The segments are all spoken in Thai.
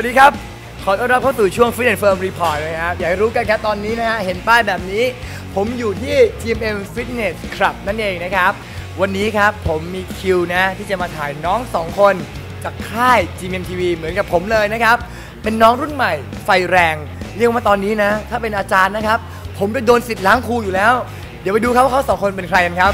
วัสดีครับ ขอต้อนรับเข้าสู่ช่วง Fit and Firm Report นะครับ อยากรู้กันครับตอนนี้นะฮะ เห็นป้ายแบบนี้ ผมอยู่ที่ GMM Fitness Club นั่นเองนะครับ วันนี้ครับผมมีคิวนะ ที่จะมาถ่ายน้องสองคน จากค่าย GMM TV เหมือนกับผมเลยนะครับ เป็นน้องรุ่นใหม่ ไฟแรง เรียกว่าตอนนี้นะ ถ้าเป็นอาจารย์นะครับ ผมจะโดนสิทธิ์ล้างครูอยู่แล้ว เดี๋ยวไปดูครับว่าเขาสองคนเป็นใครกันครับ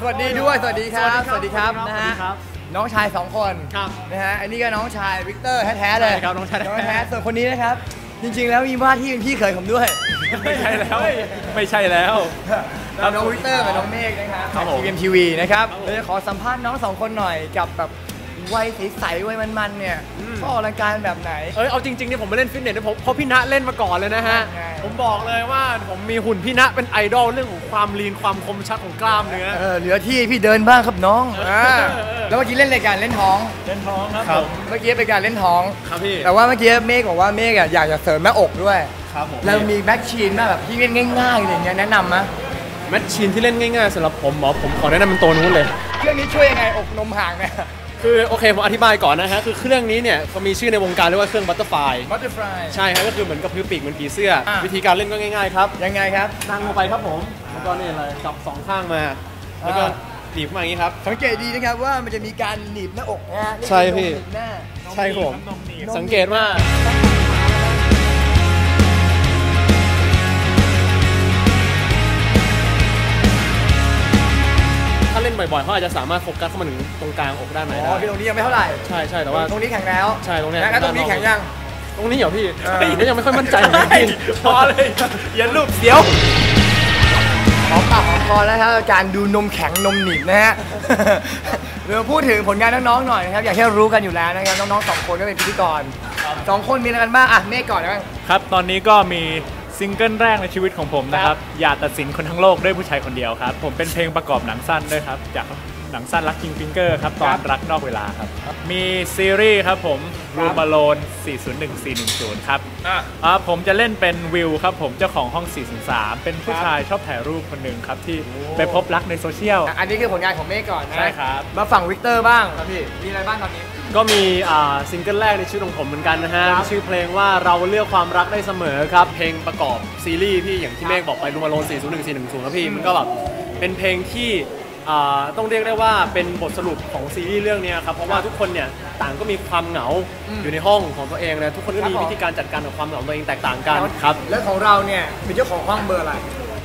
สวัสดีด้วย สวัสดีครับ สวัสดีครับนะฮะน้องชายสองคนครับนะฮะอันนี้ก็น้องชายวิกเตอร์แท้ๆเลยใช่ครับน้องชายแท้ๆน้องแท้ส่วนคนนี้นะครับ จริงๆ แล้วมีว่าที่เป็นพี่เคยผมด้วย ไม่ใช่แล้ว ไม่ใช่แล้วเราน้องวิกเตอร์กับน้องเมฆนะครับครับผมทีมทีวีนะครับเราจะขอสัมภาษณ์น้องสองคนหน่อยกับแบบ วัยใสๆวัยมันๆเนี่ยเขาออกกำลังกายแบบไหน เอ้ยเอาจริงๆเนี่ยผมมาเล่นฟิตเนสเนี่ยผมเพราะพี่ณะเล่นมาก่อนเลยนะฮะ ใช่ ผมบอกเลยว่าผมมีหุ่นพี่ณะเป็นไอดอลเรื่องของความลีนความคมชัดของกล้ามเนื้อ เออเหลือที่พี่เดินบ้างครับน้องอ่าเออแล้วเมื่อกี้เล่นรายการเล่นท้อง เล่นท้องครับครับเมื่อกี้เป็นการเล่นท้อง ครับพี่แต่ว่าเมื่อกี้เมฆบอกว่าเมฆอะอยากจะเสริมหน้าอกด้วย ครับผมแล้วมีแบ็กชีนมาแบบที่เล่นง่ายๆอะไรอย่างเงี้ยแนะนำมะแมชชีนที่เล่นง่ายๆสำหรับผมหมอผมขอแนะนำเป็นตัวนู้นเลย เครื่องนี้ช่วยยังไงอกนมห่างเนี่ย คือโอเคผมอธิบายก่อนนะฮะคือเครื่องนี้เนี่ยเขามีชื่อในวงการเรียกว่าเครื่องบัตเตอร์ไฟบัตเตอร์ฟลายใช่ฮะก็คือเหมือนกับพื้นปีกเหมือนผีเสื้ออะวิธีการเล่นก็ง่ายๆครับยังไงครับนั่งลงไปครับผมแล้วก็นี่เลยจับสองข้างมา แล้วก็อ่าหนีบเข้ามาอย่างนี้ครับสังเกตดีนะครับว่ามันจะมีการหนีบหน้าอกนะฮะนี่ใช่คือพี่ หนีบหน้า ใช่ครับผม สังเกตว่า บ่อยๆเขาอาจจะสามารถโฟกัสเข้ามาถึงตรงกลางอกด้านในอ๋ได้อที่ตรงนี้ยังไม่เท่าไหร่ ใช่ใช่แต่ว่าตรงนี้แข็งแล้วใช่ตรงเนี้ยแล้วตรงนี้แข็งยัง ตรงนี้เหรอพี่เออ ผมก็ยังไม่ค่อยมั่นใจเหมือนกันพี่พอเลยอย่าลูกเสียวหอมปากหอมคอแล้วครับการดูนมแข็งนมหนีบนะฮะ เราพูดถึงผลงานน้องๆหน่อยนะครับอยากให้รู้กันอยู่แล้วนะครับน้องๆสองคนก็เป็นพิธีกรสองคนมีอะไรกันบ้างอะเมฆก่อนนะบ้างครับ ตอนนี้ก็มี ซิงเกิลแรกในชีวิตของผมนะครับ อย่าตัดสินคนทั้งโลกด้วยผู้ชายคนเดียวครับ ผมเป็นเพลงประกอบหนังสั้นด้วยครับจาก หนังสั้นรักคิงฟิงเกอร์ครับ ตอนรักนอกเวลาครับ มีซีรีส์ครับผมรูมาโลน401410 ครับอ่าผมจะเล่นเป็นวิวครับผมเจ้าของห้อง 403 เป็นผู้ชายชอบถ่ายรูปคนหนึ่งครับ ที่ไปพบรักในโซเชียลอะอันนี้คือผลงานของเมฆก่อนนะ ใช่ครับ มาฝั่งวิกเตอร์บ้างครับพี่ มีอะไรบ้างตอนนี้ ก็มีอ่าซิงเกิลแรกในชีวิตของผมเหมือนกันนะฮะครับชื่อเพลงว่าเราเลือกความรักได้เสมอครับ เพลงประกอบซีรีส์พี่อย่างที่เมฆบอกไปรูมาโลน401410ครับพี่ มันก็แบบเป็นเพลงที่อ่า ต้องเรียกได้ว่าเป็นบทสรุปของซีรีส์เรื่องเนี้ยครับเพราะว่าทุกคนเนี่ยต่างก็มีความเหงาอืมอยู่ในห้องของตัวเองนะทุกคนก็ครับมีผมวิธีการจัดการกับความเหงาตัวเองแตกต่างกันครับแล้วของเราเนี่ยเป็นเจ้าของห้องเบอร์อะไร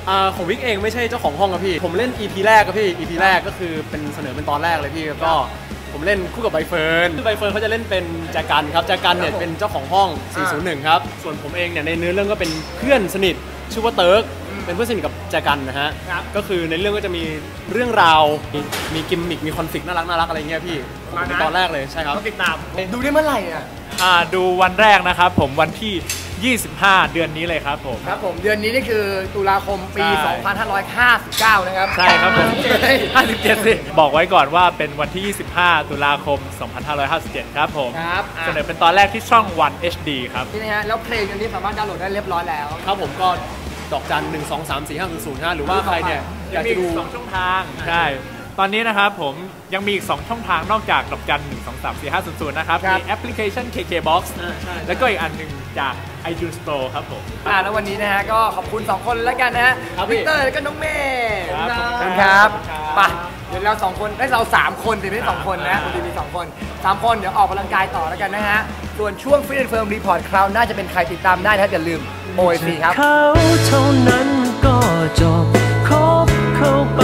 อ่าของวิกเองไม่ใช่เจ้าของห้องครับพี่ ผมเล่น EP แรกครับพี่ EP แรกก็คือเป็นเสนอเป็นตอนแรกเลยพี่แล้วก็ผมเล่นคู่กับใบเฟิร์นใบเฟิร์นเขาจะเล่นเป็นแจกันครับแจกันเนี่ครับผมยเป็นเจ้าของห้อง 401 ครับ ส่วนผมเองเนี่ยในเนื้อเรื่องก็เป็นเพื่อนสนิทชื่อว่าเติร์ก เป็นเพื่อนสนิทกับแจกันนะฮะ ครับก็คือในเรื่องก็จะมีเรื่องราวมีมีกิมมิกมีคอนฟ lict น่ารักน่ารักอะไรเงี้ยพี่ผมเป็นตอนแรกเลยใช่ครับต้องติดตาม ดูได้เมื่อไหร่อะ อ่าดูวันแรกนะครับผมวันที่ 25 เดือนนี้เลยครับผม ครับผมเดือนนี้นี่คือตุลาคมปี ใช่ 2559 นะครับใช่ครับผมเฮ้ย57สิบอกไว้ก่อนว่าเป็นวันที่ 25 ตุลาคม 2557 ครับผมครับอะเสนอเป็นตอนแรกที่ช่อง One HD ครับ นี่นะฮะแล้วเพลงอันนี้สามารถดาวน์โหลดได้เรียบร้อยแล้ว ครับผมก็ ดอกจัน1 2 3 4 5 0 0 5หรือว่าใครเนี่ยอยากจะดูสองช่องทางใช่ตอนนี้นะครับผมยังมีอีก 2 ช่องทางนอกจากดอกจัน1 2 3 4 5 0 0นะครับครับ มีแอปพลิเคชัน KKBox อ่าใช่ แล้วก็อีกอันหนึ่งจาก iTunes Store ครับผม อ่าแล้ววันนี้นะฮะก็ขอบคุณ 2 คนแล้วกันนะฮะครับพี่ วิกเตอร์แล้วก็น้องเมย์ครับขอบขอบคุคุณณคครัรับบไป เดี๋ยวเราสองคนได้เราสามคนสิไม่ได้สองคนนะคุณดีมีสองคนสามคนเดี๋ยวออกกำลังกายต่อแล้วกันนะฮะ ส่วนช่วงฟิตเฟิร์มรีพอร์ตคราวหน่าจะเป็นใครติดตามได้นะครับอย่าลืม OIC ครับ เขาเท่านั้นก็จบคบเข้าไป